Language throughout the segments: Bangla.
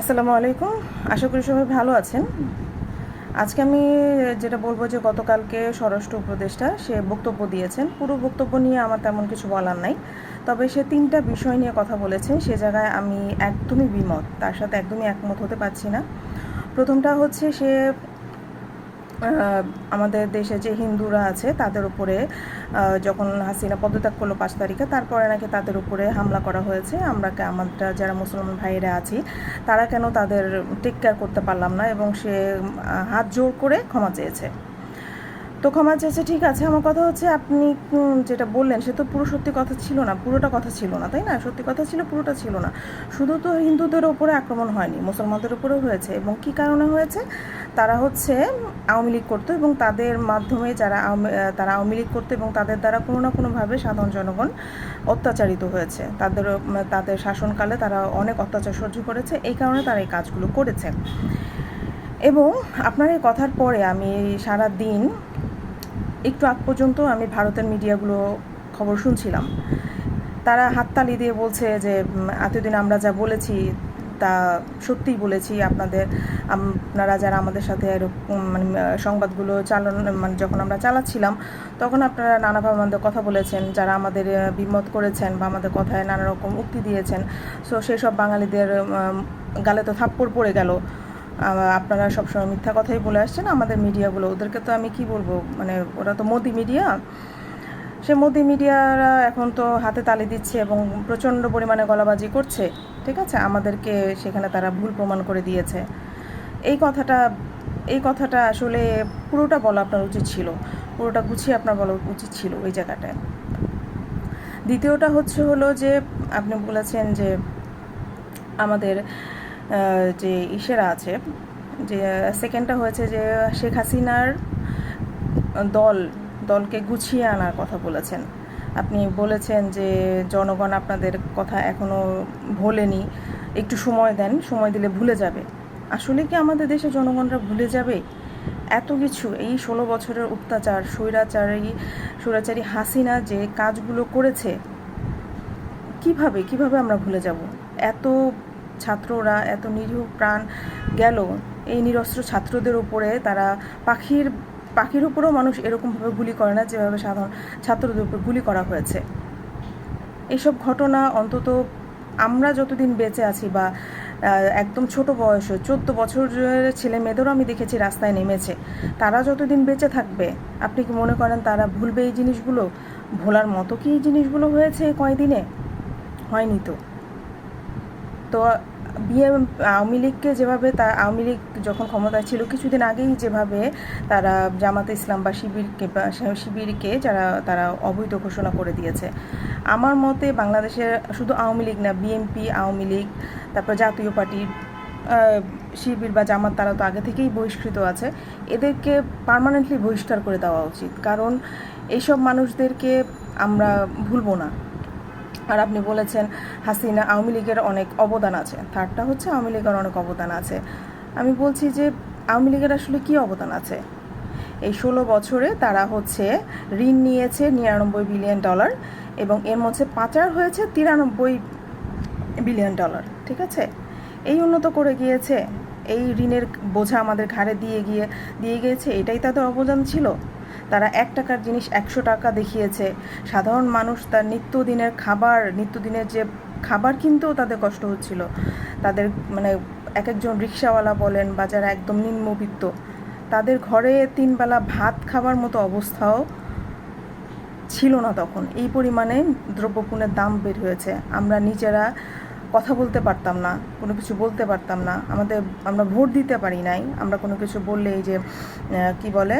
আসসালামু আলাইকুম। আশা করি সবাই ভালো আছেন। আজকে আমি যেটা বলব যে গতকালকে স্বরাষ্ট্র উপদেষ্টা সে বক্তব্য দিয়েছেন। পুরো বক্তব্য নিয়ে আমার তেমন কিছু বলার নাই। তবে সে তিনটা বিষয় নিয়ে কথা বলেছেন। সে জায়গায় আমি একদমই বিমত, তার সাথে একদমই একমত হতে পারছি না। প্রথমটা হচ্ছে সে আমাদের দেশে যে হিন্দুরা আছে, তাদের উপরে যখন হাসিনা পদত্যাগ করল পাঁচ তারিখে, তারপরে নাকি তাদের উপরে হামলা করা হয়েছে। আমরা আমরা যারা মুসলমান ভাইয়েরা আছি, তারা কেন তাদের টেক কেয়ার করতে পারলাম না এবং সে হাত জোর করে ক্ষমা চেয়েছে? তো ক্ষমা চেয়েছে ঠিক আছে, আমার কথা হচ্ছে আপনি যেটা বললেন, সে তো পুরো সত্যি কথা ছিল না, পুরোটা কথা ছিল না, তাই না? সত্যি কথা ছিল, পুরোটা ছিল না। শুধু তো হিন্দুদের ওপরে আক্রমণ হয়নি, মুসলমানদের উপরেও হয়েছে। এবং কি কারণে হয়েছে? তারা হচ্ছে আওয়ামী লীগ করতো এবং তাদের মাধ্যমে যারা তারা আওয়ামী লীগ করতো এবং তাদের দ্বারা কোনো না কোনোভাবে সাধারণ জনগণ অত্যাচারিত হয়েছে। তাদের তাদের শাসনকালে তারা অনেক অত্যাচার সহ্য করেছে, এই কারণে তারা এই কাজগুলো করেছে। এবং আপনার এই কথার পরে আমি সারা দিন একটু আগ পর্যন্ত আমি ভারতের মিডিয়াগুলো খবর শুনছিলাম। তারা হাততালি দিয়ে বলছে যে এতদিন আমরা যা বলেছি তা সত্যিই বলেছি। আপনাদের, আপনারা যারা আমাদের সাথে এরকম মানে সংবাদগুলো চালন মানে যখন আমরা চালাচ্ছিলাম, তখন আপনারা নানাভাবে আমাদের কথা বলেছেন। যারা আমাদের বিমত করেছেন বা আমাদের কথায় নানা রকম উক্তি দিয়েছেন। সো সেই সব বাঙালিদের গালে তো থাপ্পড় পড়ে গেল। আপনারা সবসময় মিথ্যা কথাই বলে আসছেন, আমাদের মিডিয়াগুলো। ওদেরকে তো আমি কি বলব? মানে ওরা তো মোদি মিডিয়া। সে মোদি মিডিয়ারা এখন তো হাতে তালি দিচ্ছে এবং প্রচণ্ড পরিমাণে গলাবাজি করছে, ঠিক আছে? আমাদেরকে সেখানে তারা ভুল প্রমাণ করে দিয়েছে। এই কথাটা এই কথাটা আসলে পুরোটা বলা আপনার উচিত ছিল। পুরোটা গুছিয়ে আপনার বলা উচিত ছিল ওই জায়গাটায়। দ্বিতীয়টা হচ্ছে হলো যে, আপনি বলেছেন যে আমাদের যে ইসেরা আছে, যে সেকেন্ডটা হয়েছে যে শেখ হাসিনার দল, দলকে গুছিয়ে আনার কথা বলেছেন। আপনি বলেছেন যে জনগণ আপনাদের কথা এখনও ভোলেনি, একটু সময় দেন, সময় দিলে ভুলে যাবে। আসলে কি আমাদের দেশে জনগণরা ভুলে যাবে? এত কিছু, এই ষোলো বছরের অত্যাচার, স্বৈরাচারী স্বৈরাচারী হাসিনা যে কাজগুলো করেছে, কীভাবে কীভাবে আমরা ভুলে যাব? এত ছাত্ররা এত নিরীহ প্রাণ গেল। এই নিরস্ত্র ছাত্রদের উপরে তারা পাখির পাখির উপরেও মানুষ এরকমভাবে গুলি করে না, যেভাবে সাধারণ ছাত্রদের উপর গুলি করা হয়েছে। এইসব ঘটনা অন্তত আমরা যতদিন বেঁচে আছি বা একদম ছোট বয়সে, চোদ্দ বছরের ছেলে মেয়েদেরও আমি দেখেছি রাস্তায় নেমেছে। তারা যতদিন বেঁচে থাকবে, আপনি কি মনে করেন তারা ভুলবে এই জিনিসগুলো? ভোলার মতো কি এই জিনিসগুলো হয়েছে কয়দিনে? হয়নি তো। তো বিএম আওয়ামী লীগকে যেভাবে তা আওয়ামী লীগ যখন ক্ষমতায় ছিল কিছুদিন আগেই যেভাবে তারা জামাতে ইসলাম বা শিবিরকে বা শিবিরকে যারা তারা অবৈধ ঘোষণা করে দিয়েছে। আমার মতে বাংলাদেশের শুধু আওয়ামী লীগ না বিএনপি আওয়ামী লীগ তারপর জাতীয় পার্টি আহ, শিবির বা জামাত তারা তো আগে থেকেই বহিষ্কৃত আছে। এদেরকে পার্মানেন্টলি বহিষ্কার করে দেওয়া উচিত। কারণ এইসব মানুষদেরকে আমরা ভুলবো না। আর আপনি বলেছেন হাসিনা আওয়ামী লীগের অনেক অবদান আছে। থার্ডটা হচ্ছে আওয়ামী লীগের অনেক অবদান আছে। আমি বলছি যে আওয়ামী লীগের আসলে কী অবদান আছে? এই ষোলো বছরে তারা হচ্ছে ঋণ নিয়েছে নিরানব্বই বিলিয়ন ডলার এবং এর মধ্যে পাচার হয়েছে তিরানব্বই বিলিয়ন ডলার, ঠিক আছে? এই উন্নত করে গিয়েছে, এই ঋণের বোঝা আমাদের ঘাড়ে দিয়ে গিয়ে, দিয়ে গিয়েছে, এটাই তাদের অবদান ছিল। তারা এক টাকার জিনিস একশো টাকা দেখিয়েছে। সাধারণ মানুষ তার নিত্যদিনের খাবার, নিত্যদিনের যে খাবার কিনতেও তাদের কষ্ট হচ্ছিল। তাদের মানে এক একজন রিক্সাওয়ালা বলেন বা যারা একদম নিম্নবিত্ত, তাদের ঘরে তিনবেলা ভাত খাবার মতো অবস্থাও ছিল না তখন। এই পরিমাণে দ্রব্যপণ্যের দাম বের হয়েছে। আমরা নিজেরা কথা বলতে পারতাম না, কোনো কিছু বলতে পারতাম না। আমাদের, আমরা ভোট দিতে পারি নাই। আমরা কোনো কিছু বললে এই যে কি বলে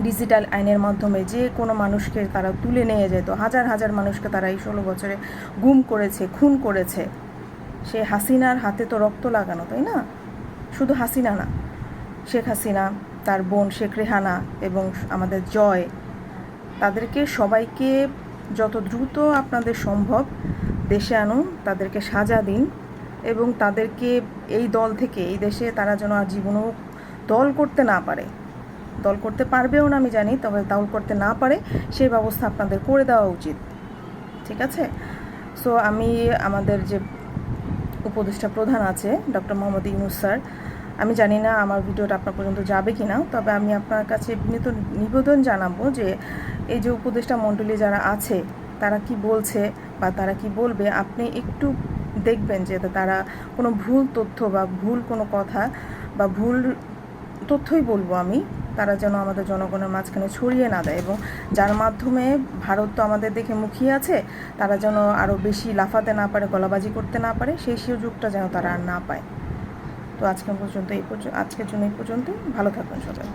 ডিজিটাল আইনের মাধ্যমে যে কোনো মানুষকে তারা তুলে নিয়ে যেত হাজার হাজার মানুষকে তারা এই ষোলো বছরে গুম করেছে, খুন করেছে। সে হাসিনার হাতে তো রক্ত লাগানো, তাই না? শুধু হাসিনা না, শেখ হাসিনা, তার বোন শেখ রেহানা এবং আমাদের জয়, তাদেরকে সবাইকে যত দ্রুত আপনাদের সম্ভব দেশে আনুন, তাদেরকে সাজা দিন এবং তাদেরকে এই দল থেকে, এই দেশে তারা যেন আর জীবনেও দল করতে না পারে। দল করতে পারবেও না, আমি জানি, তবে দল করতে না পারে, সেই ব্যবস্থা আপনাদের করে দেওয়া উচিত। ঠিক আছে? সো আমি আমাদের যে উপদেষ্টা প্রধান আছে, ডক্টর মোহাম্মদ ইউনুস স্যার, আমি জানি না আমার ভিডিওটা আপনার পর্যন্ত যাবে কি না তবে আমি আপনার কাছে নিবেদন জানাব যে, এই যে উপদেষ্টা মণ্ডলী যারা আছে, তারা কি বলছে বা তারা কি বলবে, আপনি একটু দেখবেন যে তারা কোনো ভুল তথ্য বা ভুল কোনো কথা বা ভুল তথ্যই বলব আমি তারা যেন আমাদের জনগণের মাঝখানে ছড়িয়ে না দেয় এবং যার মাধ্যমে ভারত তো আমাদের দেখে মুখিয়ে আছে, তারা যেন আরও বেশি লাফাতে না পারে, গলাবাজি করতে না পারে, সেই সুযোগটা যেন তারা আর না পায়। তো আজকে পর্যন্ত এই পর্যন্ত আজকের জন্য এই পর্যন্ত ভালো থাকবেন সবাই।